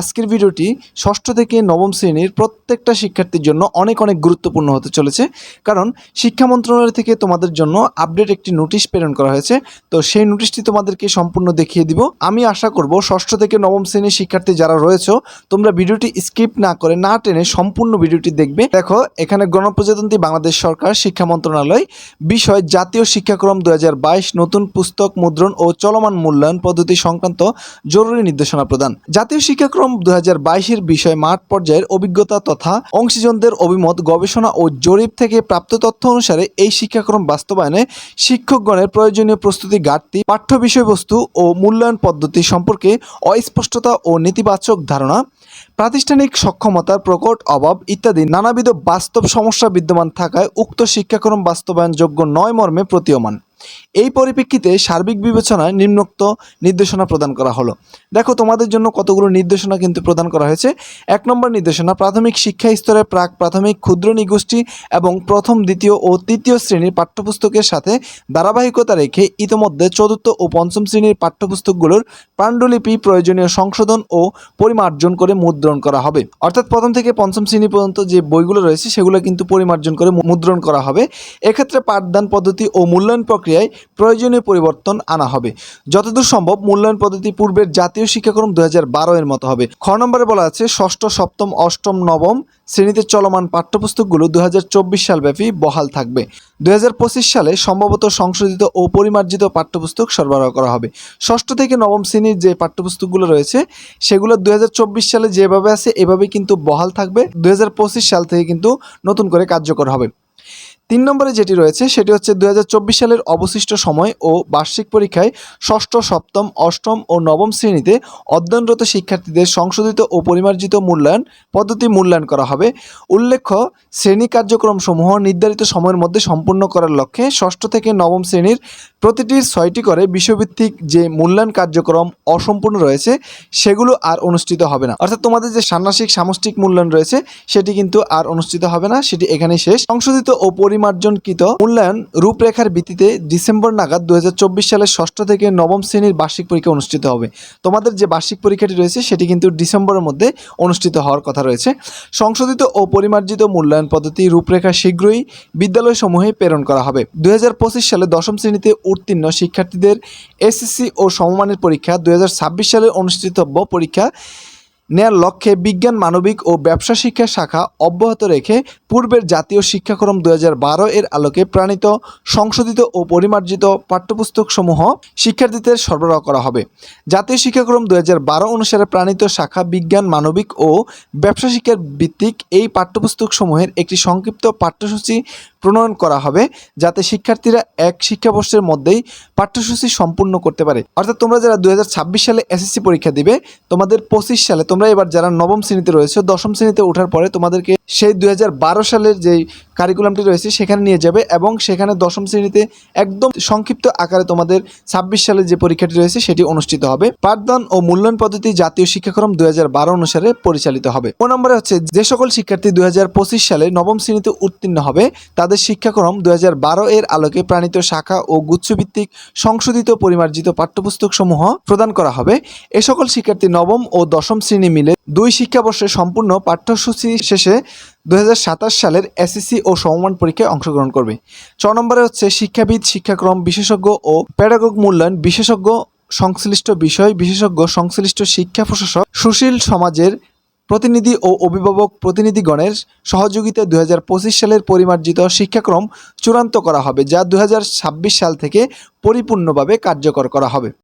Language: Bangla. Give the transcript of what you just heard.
আজকের ভিডিওটি ষষ্ঠ থেকে নবম শ্রেণির প্রত্যেকটা শিক্ষার্থীর জন্য অনেক অনেক গুরুত্বপূর্ণ হতে চলেছে। কারণ শিক্ষা মন্ত্রণালয় থেকে তোমাদের জন্য আপডেট একটি নোটিশ প্রেরণ করা হয়েছে। তো সেই নোটিশটি তোমাদেরকে সম্পূর্ণ দেখিয়ে দিব। আমি আশা করব ষষ্ঠ থেকে নবম শ্রেণির শিক্ষার্থী যারা রয়েছে, তোমরা ভিডিওটি স্কিপ না করে, না টেনে সম্পূর্ণ ভিডিওটি দেখবে। দেখো, এখানে গণপ্রজাতন্ত্রী বাংলাদেশ সরকার শিক্ষা মন্ত্রণালয় বিষয় জাতীয় শিক্ষাক্রম দু হাজার বাইশ নতুন পুস্তক মুদ্রণ ও চলমান মূল্যায়ন পদ্ধতি সংক্রান্ত জরুরি নির্দেশনা প্রদান। জাতীয় শিক্ষাক্রম দু হাজার বাইশের বিষয় মাঠ পর্যায়ের অভিজ্ঞতা তথা অংশীজনদের অভিমত, গবেষণা ও জরিপ থেকে প্রাপ্ত তথ্য অনুসারে এই শিক্ষাক্রম বাস্তবায়নে শিক্ষকগণের প্রয়োজনীয় প্রস্তুতি, ঘাটতি, পাঠ্য বিষয়বস্তু ও মূল্যায়ন পদ্ধতি সম্পর্কে অস্পষ্টতা ও নেতিবাচক ধারণা, প্রাতিষ্ঠানিক সক্ষমতার প্রকট অভাব ইত্যাদি নানাবিধ বাস্তব সমস্যা বিদ্যমান থাকায় উক্ত শিক্ষাক্রম বাস্তবায়নযোগ্য নয় মর্মে প্রতীয়মান। এই পরিপ্রেক্ষিতে সার্বিক বিবেচনায় নিম্নোক্ত নির্দেশনা প্রদান করা হলো। দেখো, তোমাদের জন্য কতগুলো নির্দেশনা কিন্তু প্রদান করা হয়েছে। এক নম্বর নির্দেশনা, প্রাথমিক শিক্ষা স্তরে প্রাক, প্রাথমিক, ক্ষুদ্র নিগোষ্ঠী এবং প্রথম, দ্বিতীয় ও তৃতীয় শ্রেণির পাঠ্যপুস্তকের সাথে ধারাবাহিকতা রেখে ইতোমধ্যে চতুর্থ ও পঞ্চম শ্রেণির পাঠ্যপুস্তকগুলোর পাণ্ডুলিপি প্রয়োজনীয় সংশোধন ও পরিমার্জন করে মুদ্রণ করা হবে। অর্থাৎ প্রথম থেকে পঞ্চম শ্রেণি পর্যন্ত যে বইগুলো রয়েছে, সেগুলো কিন্তু পরিমার্জন করে মুদ্রণ করা হবে। এক্ষেত্রে পাঠদান পদ্ধতি ও মূল্যায়ন প্রক্রিয়ায় প্রয়োজনীয় পরিবর্তন আনা হবে। যতদূর সম্ভব মূল্যায়ন পদ্ধতি পূর্বের জাতীয় শিক্ষাক্রম দু হাজার বারো এর মতো হবে। খ নম্বরে বলা আছে, ষষ্ঠ, সপ্তম, অষ্টম, নবম শ্রেণীতে চলমান পাঠ্যপুস্তকগুলো দুই হাজার চব্বিশ সাল ব্যাপী বহাল থাকবে। দুই হাজার পঁচিশ সালে সম্ভবত সংশোধিত ও পরিমার্জিত পাঠ্যপুস্তক সরবরাহ করা হবে। ষষ্ঠ থেকে নবম শ্রেণির যে পাঠ্যপুস্তকগুলো রয়েছে, সেগুলো দুই হাজার চব্বিশ সালে যেভাবে আছে এভাবে কিন্তু বহাল থাকবে। দুই হাজার পঁচিশ সাল থেকে কিন্তু নতুন করে কার্যকর হবে। তিন নম্বরে যেটি রয়েছে, সেটি হচ্ছে দু হাজার চব্বিশ সালের অবশিষ্ট সময় ও বার্ষিক পরীক্ষায় ষষ্ঠ, সপ্তম, অষ্টম ও নবম শ্রেণীতে অধ্যয়নরত শিক্ষার্থীদের সংশোধিত ও পরিমার্জিত মূল্যায়ন পদ্ধতি মূল্যায়ন করা হবে। উল্লেখ্য, শ্রেণি কার্যক্রম সমূহ নির্ধারিত সময়ের মধ্যে সম্পূর্ণ করার লক্ষ্যে ষষ্ঠ থেকে নবম শ্রেণির প্রতিটির ছয়টি করে বিষয়ভিত্তিক যে মূল্যায়ন কার্যক্রম অসম্পূর্ণ রয়েছে, সেগুলো আর অনুষ্ঠিত হবে না। অর্থাৎ তোমাদের যে ষান্মাসিক সামষ্টিক মূল্যায়ন রয়েছে, সেটি কিন্তু আর অনুষ্ঠিত হবে না, সেটি এখানেই শেষ। সংশোধিত ও পরিমার্জনকৃত মূল্যায়ন রূপরেখার ভিত্তিতে ডিসেম্বর নাগাদ দু সালের ষষ্ঠ থেকে নবম শ্রেণির বার্ষিক পরীক্ষা অনুষ্ঠিত হবে। তোমাদের যে বার্ষিক পরীক্ষাটি রয়েছে, সেটি কিন্তু ডিসেম্বরের মধ্যে অনুষ্ঠিত হওয়ার কথা রয়েছে। সংশোধিত ও পরিমার্জিত মূল্যায়ন পদ্ধতি রূপরেখা শীঘ্রই বিদ্যালয়সমূহে প্রেরণ করা হবে। দু হাজার পঁচিশ সালে দশম শ্রেণীতে উত্তীর্ণ শিক্ষার্থীদের এসএসসি ও সমমানের পরীক্ষা দু হাজার ছাব্বিশ সালে অনুষ্ঠিতব্য পরীক্ষা নেয়ার লক্ষ্যে বিজ্ঞান, মানবিক ও ব্যবসা শিক্ষা শাখা অব্যাহত রেখে পূর্বের জাতীয় শিক্ষাক্রম দু হাজার বারো এর আলোকে প্রাণিত সংশোধিত ও পরিমার্জিত পাঠ্যপুস্তকসমূহ শিক্ষার্থীদের সরবরাহ করা হবে। জাতীয় শিক্ষাক্রম দুই হাজার বারো অনুসারে প্রাণিত শাখা বিজ্ঞান, মানবিক ও ব্যবসা শিক্ষার ভিত্তিক এই পাঠ্যপুস্তকসমূহের একটি সংক্ষিপ্ত পাঠ্যসূচি প্রণয়ন করা হবে, যাতে শিক্ষার্থীরা এক শিক্ষাবর্ষের মধ্যেই পাঠ্যসূচি সম্পূর্ণ করতে পারে। অর্থাৎ তোমরা যারা দু হাজার ছাব্বিশ সালে এসএসসি পরীক্ষা দিবে, তোমাদের পঁচিশ সালে তোমরা এবার যারা নবম শ্রেণীতে রয়েছে, দশম শ্রেণীতে ওঠার পরে তোমাদেরকে সেই দুই হাজার বারো সালের যেই কারিকুলামটি রয়েছে, সেখানে নিয়ে যাবে এবং সেখানে দশম শ্রেণীতে একদম সংক্ষিপ্ত আকারে তোমাদের ছাব্বিশ সালের যে পরীক্ষাটি রয়েছে, সেটি অনুষ্ঠিত হবে। পাঠদান ও মূল্যায়ন পদ্ধতি জাতীয় শিক্ষাক্রম দু হাজার বারো অনুসারে পরিচালিত হবে। ও নম্বরে হচ্ছে, যে সকল শিক্ষার্থী দুই হাজার পঁচিশ সালে নবম শ্রেণীতে উত্তীর্ণ হবে, তাদের শিক্ষাক্রম দুই হাজার বারো এর আলোকে প্রাণিত শাখা ও গুচ্ছভিত্তিক সংশোধিত পরিমার্জিত পাঠ্যপুস্তক সমূহ প্রদান করা হবে। এ সকল শিক্ষার্থী নবম ও দশম শ্রেণি মিলে দুই শিক্ষাবর্ষে সম্পূর্ণ পাঠ্যসূচি শেষে দু হাজার সাতাশ সালের এসএসসি ও সমমান পরীক্ষায় অংশগ্রহণ করবে। ছ নম্বরে হচ্ছে শিক্ষাবিদ, শিক্ষাক্রম বিশেষজ্ঞ ও প্যাডাগোগ মূল্যায়ন বিশেষজ্ঞ সংশ্লিষ্ট বিষয় বিশেষজ্ঞ সংশ্লিষ্ট শিক্ষা প্রশাসক সুশীল সমাজের প্রতিনিধি ও অভিভাবক প্রতিনিধিগণের সহযোগিতায় দু হাজার পঁচিশ সালের পরিমার্জিত শিক্ষাক্রম চূড়ান্ত করা হবে, যা দু হাজার ছাব্বিশ সাল থেকে পরিপূর্ণভাবে কার্যকর করা হবে।